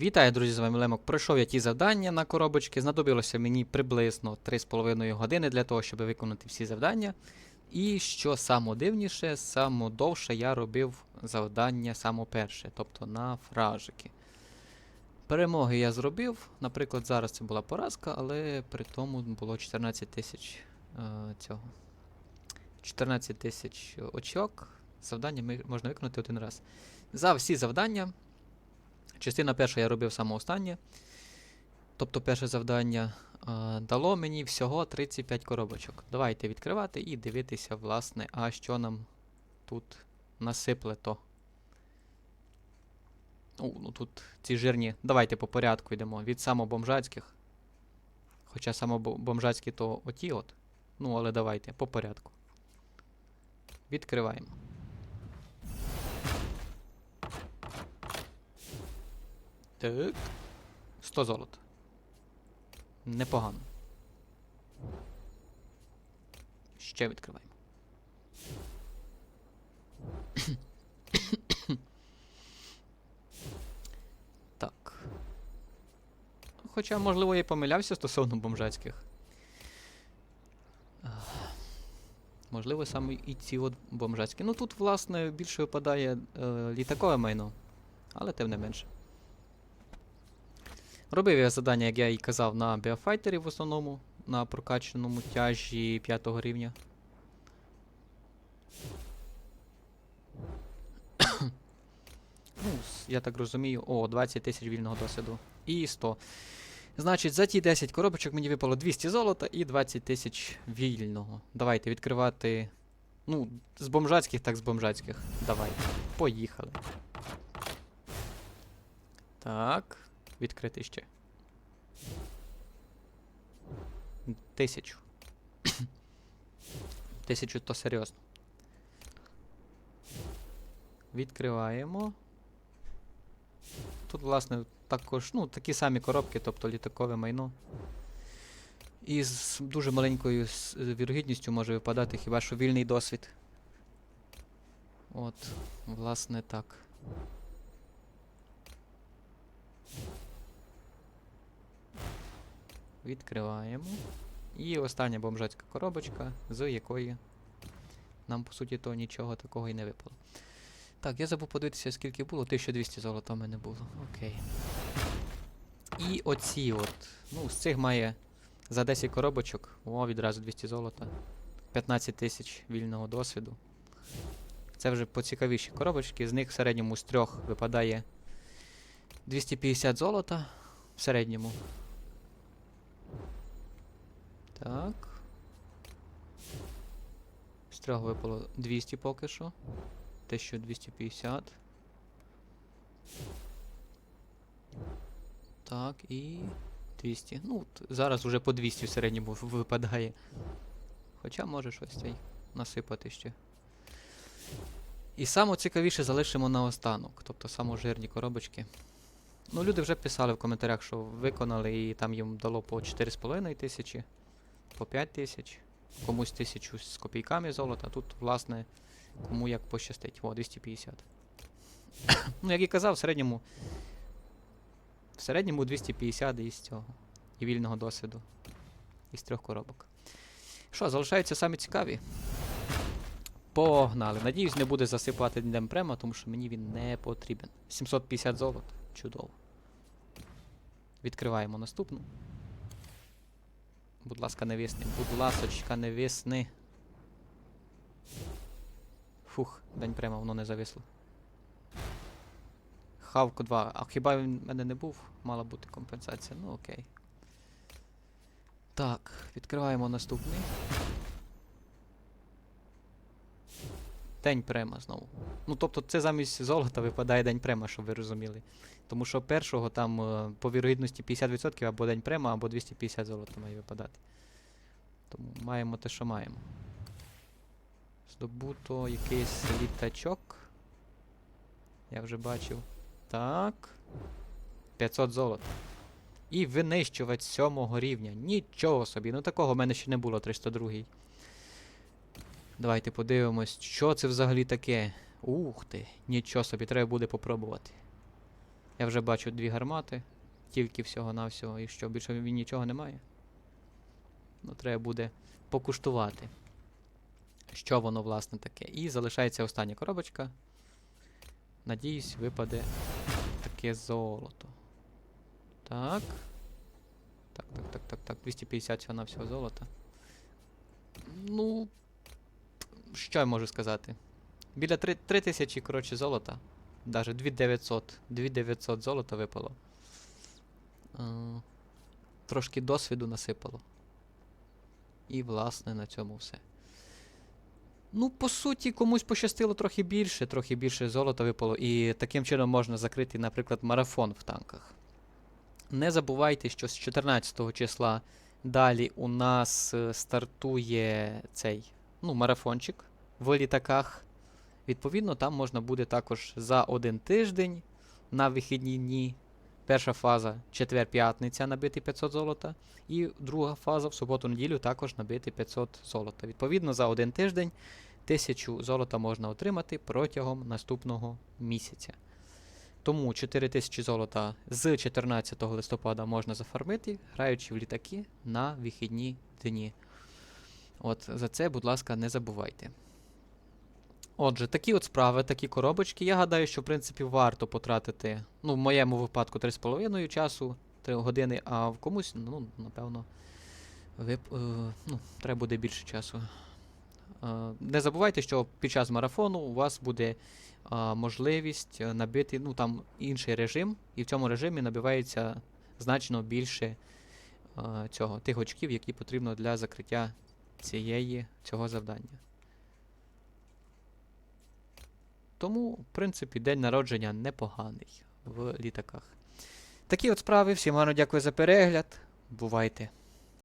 Вітаю, друзі, з вами Лемок. Пройшов я ті завдання на коробочки. Знадобилося мені приблизно 3,5 години для того, щоб виконати всі завдання. І що саме дивніше, я робив завдання саме перше, тобто на фражики. Перемоги я зробив. Наприклад, зараз це була поразка, але при тому було 14 тисяч е, цього. 14 тисяч очок. Завдання можна виконати один раз. За всі завдання Частина перша я робив саме останнє. Тобто перше завдання е, дало мені всього 35 коробочок. Давайте відкривати і дивитися, власне, а що нам тут насипле то. О, ну тут ці жирні. Давайте по порядку йдемо. Від самобомжацьких. Хоча самобомжацькі то оті от. Ну, але давайте по порядку. Відкриваємо. Так. 100 золота. Непогано. Ще відкриваємо. так. Хоча, можливо, я помилявся стосовно бомжацьких. Можливо, саме і ці от бомжацькі. Ну тут, власне, більше випадає е, літакове майно, але тим не менше. Робив я завдання, як я і казав, на біофайтері в основному, на прокачаному тяжі 5 рівня. ну, я так розумію, о, 20 тисяч вільного досвіду. І 100. Значить, за ті 10 коробочок мені випало 200 золота і 20 тисяч вільного. Давайте відкривати. Ну, з бомжацьких, так з бомжацьких. Давайте. Поїхали. Так. Відкрити ще. Тисячу. Тисячу то серйозно. Відкриваємо. Тут, власне, також, ну, такі самі коробки, тобто літакове майно. І з дуже маленькою вірогідністю може випадати хіба що вільний досвід. От, власне, так. Відкриваємо. І остання бомжацька коробочка, з якої нам, по суті, то нічого такого і не випало. Так, я забув подивитися, скільки було. 1200 золота в мене було. Окей. І оці от. Ну, з цих має за 10 коробочок. О, відразу 200 золота. 15 тисяч вільного досвіду. Це вже поцікавіші коробочки. З них в середньому з трьох випадає 250 золота. В середньому. Так. З трьох випало 200 поки що. 1250. Так, і 200. Ну, зараз уже по 200 в середньому випадає. Хоча може щось цей насипати ще. І саме цікавіше залишимо на останок, тобто саможирні коробочки. Ну, люди вже писали в коментарях, що виконали і там їм дало по 4,5 тисячі, по 5 тисяч, комусь тисячу з копійками золота. Тут, власне, кому як пощастить. О, 250. ну, як і казав, в середньому. В середньому 250 із цього. І вільного досвіду. Із трьох коробок. Що, залишаються самі цікаві. Погнали. Надіюсь, не буде засипати Днем тому що мені він не потрібен. 750 золота. Чудово. Відкриваємо наступну. Будь ласка, не висни. Будь ласочка, не висни. Фух, день прямо воно не зависло. Хавку 2. А хіба він в мене не був? Мала бути компенсація. Ну окей. Так, відкриваємо наступний. День према знову. Ну, тобто це замість золота випадає день према, щоб ви розуміли. Тому що першого там е, по вірогідності 50% або день према, або 250 золота має випадати. Тому маємо те, що маємо. Здобуто якийсь літачок. Я вже бачив. Так. 500 золота. І винищувач сьомого рівня. Нічого собі. Ну такого в мене ще не було 302. Давайте подивимось, що це взагалі таке. Ух ти, нічого собі, треба буде попробувати. Я вже бачу дві гармати, тільки всього-навсього, і що, більше він нічого немає. Ну, треба буде покуштувати, що воно власне таке. І залишається остання коробочка. Надіюсь, випаде таке золото. Так. Так, так, так, так, так. 250 всього на всього золота. Ну. Що я можу сказати? Біля 3, 3 тисячі, коротше, золота. Даже 2900. 2900 золота випало. Е, трошки досвіду насипало. І, власне, на цьому все. Ну, по суті, комусь пощастило трохи більше, трохи більше золота випало, і таким чином можна закрити, наприклад, марафон в танках. Не забувайте, що з 14 числа далі у нас е, стартує цей ну, марафончик в літаках. Відповідно, там можна буде також за один тиждень на вихідні дні. Перша фаза четвер-п'ятниця набити 500 золота. І друга фаза в суботу-неділю також набити 500 золота. Відповідно, за один тиждень 1000 золота можна отримати протягом наступного місяця. Тому 4000 золота з 14 листопада можна зафармити, граючи в літаки на вихідні дні. От за це, будь ласка, не забувайте. Отже, такі от справи, такі коробочки. Я гадаю, що в принципі варто потратити, ну, в моєму випадку 3,5 часу, 3 години, а в комусь, ну, напевно, вип, е, ну, треба буде більше часу. Е, не забувайте, що під час марафону у вас буде е, можливість набити ну, там інший режим, і в цьому режимі набивається значно більше цього, тих очків, які потрібно для закриття цієї, цього завдання. Тому, в принципі, день народження непоганий в літаках. Такі от справи. Всім гарно дякую за перегляд. Бувайте!